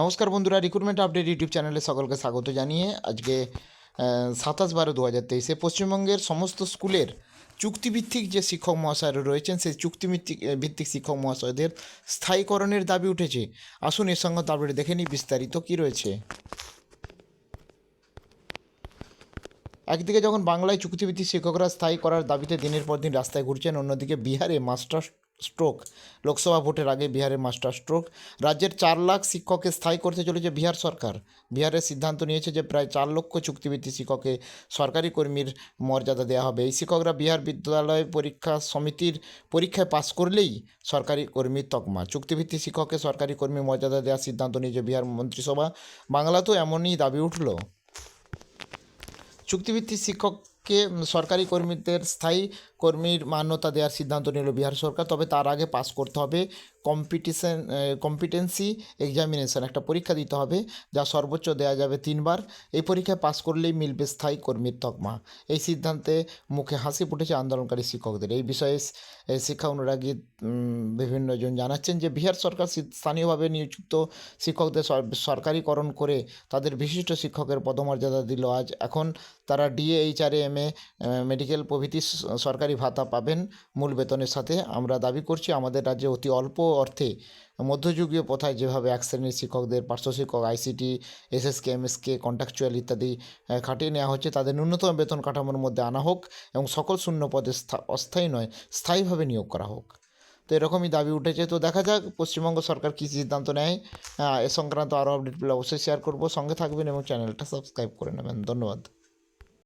নমস্কার বন্ধুরা recruitment update YouTube চ্যানেলে সকলকে স্বাগত জানিয়ে আজকে সাতাশ বারো দু হাজার তেইশে পশ্চিমবঙ্গের সমস্ত স্কুলের চুক্তিভিত্তিক যে শিক্ষক মহাশয়রা রয়েছেন, সেই চুক্তিভিত্তিক ভিত্তিক শিক্ষক মহাশয়দের স্থায়ীকরণের দাবি উঠেছে। আসুন এর সঙ্গে তারপরে দেখে নিই বিস্তারিত কী রয়েছে। একদিকে যখন বাংলায় চুক্তিভিত্তিক শিক্ষকরা স্থায়ী করার দাবিতে দিনের পর দিন রাস্তায় ঘুরছেন, অন্যদিকে বিহারে মাস্টার স্ট্রোক। লোকসভা ভোটের আগে বিহারে মাস্টার স্ট্রোক। রাজ্যের চার লাখ শিক্ষককে স্থায়ী করতে চলেছে বিহার সরকার। বিহারের সিদ্ধান্ত নিয়েছে যে প্রায় চার লক্ষ চুক্তিভিত্তিক শিক্ষককে সরকারি কর্মীর মর্যাদা দেওয়া হবে। এই শিক্ষকরা বিহার বিদ্যালয় পরীক্ষা সমিতির পরীক্ষায় পাশ করলেই সরকারি কর্মীর তকমা। চুক্তিভিত্তিক শিক্ষককে সরকারি কর্মী মর্যাদা দেওয়ার সিদ্ধান্ত নিয়েছে বিহার মন্ত্রিসভা। বাংলাতেও এমনই দাবি উঠল। চুক্তিভিত্তিক শিক্ষককে উম, সরকারি কর্মীদের স্থায়ী কর্মীর মান্যতা দেওয়ার সিদ্ধান্ত নিল বিহার সরকার। তবে তার আগে পাস করতে হবে কম্পিটিশন কম্পিটেন্সি এক্সামিনেশন একটা পরীক্ষা দিতে হবে যা সর্বোচ্চ দেওয়া যাবে তিনবার। এই পরীক্ষায় পাস করলেই মিলবে স্থায়ী কর্মীর তকমা। এই সিদ্ধান্তে মুখে হাসি ফুটেছে আন্দোলনকারী শিক্ষকদের। এই বিষয়ে শিক্ষা অনুরাগী উম, বিভিন্ন জন জানাচ্ছেন যে বিহার সরকার স্থানীয়ভাবে নিযুক্ত শিক্ষকদের সর- সরকারিকরণ করে তাদের বিশিষ্ট শিক্ষকের পদমর্যাদা দিল। আজ এখন তারা DA HRA M A medical প্রভৃতি সরকারি ভাতা পাবেন মূল বেতনের সাথে। আমরা দাবি করছি আমাদের রাজ্যে অতি অল্প অর্থে মধ্যযুগীয় প্রথায় যেভাবে এক শ্রেণির শিক্ষকদের, পার্শ্ব শিক্ষক আইসিটি এসএসকে এমএসকে কন্ট্রাকচুয়াল ইত্যাদি খাটিয়ে নেওয়া হচ্ছে, তাদের ন্যূনতম বেতন কাঠামোর মধ্যে আনা হোক এবং সকল শূন্য পদে স্থা- অস্থায়ী নয়, স্থায়ীভাবে নিয়োগ করা হোক। তো এরকমই দাবি উঠেছে। তো দেখা যাক পশ্চিমবঙ্গ সরকার কী সিদ্ধান্ত নেয়। এ সংক্রান্ত আরও আপডেট পেলে অবশ্যই শেয়ার করব। সঙ্গে থাকবেন এবং চ্যানেলটা সাবস্ক্রাইব করে নেবেন। ধন্যবাদ।